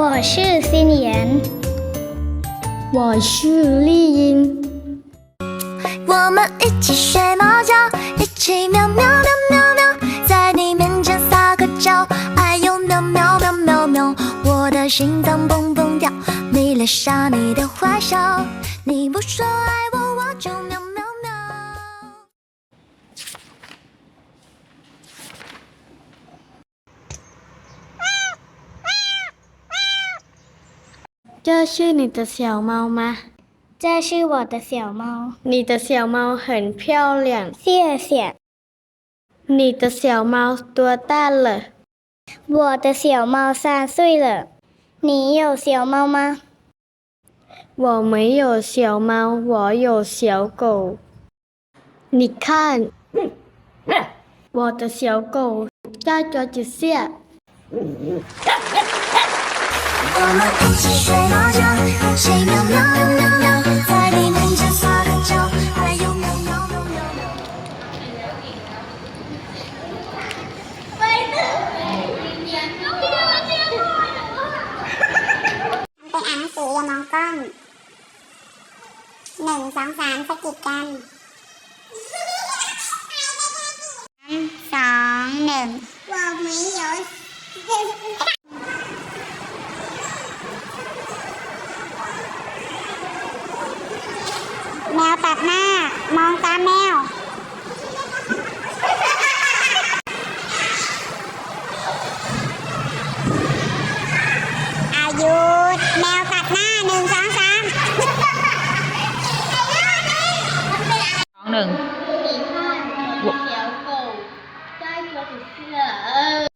我是心妍。我是丽英。我们一起睡猫觉，一起喵喵喵喵喵，在你面前撒个娇，哎呦喵喵喵喵喵，我的心脏蹦蹦跳，迷恋上你的坏笑，你不说爱这是你的小猫吗？这是我的小猫，你的小猫很漂亮。谢谢。你的小猫多大了？我的小猫三岁了。你有小猫吗？我没有小猫，我有小狗。你看，我的小狗在桌子下。我们一起睡猫觉，一起喵喵喵喵喵，在你面前撒个娇，哎呦喵喵喵喵喵。ไปอ่านหนังสืออย่ามองกล้องหนึ่งสองสามสะกิดกันสองหนึ่ง我没有 lỡ